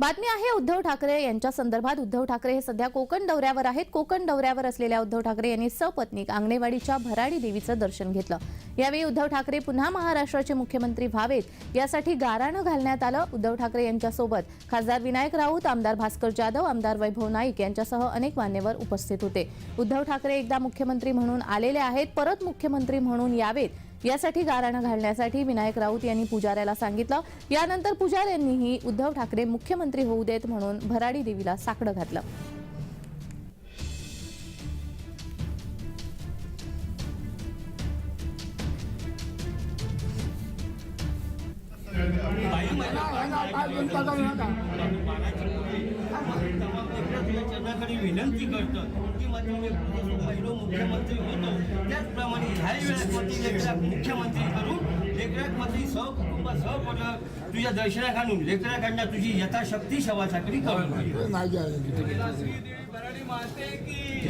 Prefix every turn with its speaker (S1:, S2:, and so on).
S1: बातमी आहे उद्धव ठाकरे यांच्या संदर्भात. उद्धव ठाकरे हे सध्या कोकण दौऱ्यावर आहेत. कोकण दौऱ्यावर असलेल्या उद्धव ठाकरे यांनी सपत्नीक आंगणेवाडीच्या भराडी देवीचं दर्शन घेतलं. यावेळी उद्धव ठाकरे पुन्हा महाराष्ट्राचे मुख्यमंत्री व्हावेत यासाठी गाराणं घालण्यात आलं. उद्धव ठाकरे यांच्यासोबत खासदार विनायक राऊत आमदार भास्कर जाधव आमदार वैभव नाईक यांच्यासह अनेक मान्यवर उपस्थित होते. उद्धव ठाकरे एकदा मुख्यमंत्री म्हणून आलेले आहेत परत मुख्यमंत्री म्हणून यावेत. यासाठी गाराणं घालण्यासाठी विनायक राऊत यांनी पुजाऱ्याला सांगितलं यानंतर पुजाऱ्यांनीही उद्धव ठाकरे मुख्यमंत्री होऊ देत म्हणून भराडी देवीला साकडं घातलं
S2: विनंती करतो की माझ्या पहिलं मुख्यमंत्री होतो त्याचप्रमाणे ह्याही वेळेस मध्ये लेकराक मुख्यमंत्री करून लेकराक मध्ये सहकुटुंब सहपटक तुझ्या दर्शनाखालून लेकराकडनं तुझी यथाशक्ती सेवा चाकरी करून घे.
S3: नाही आहे
S2: बराडी माते की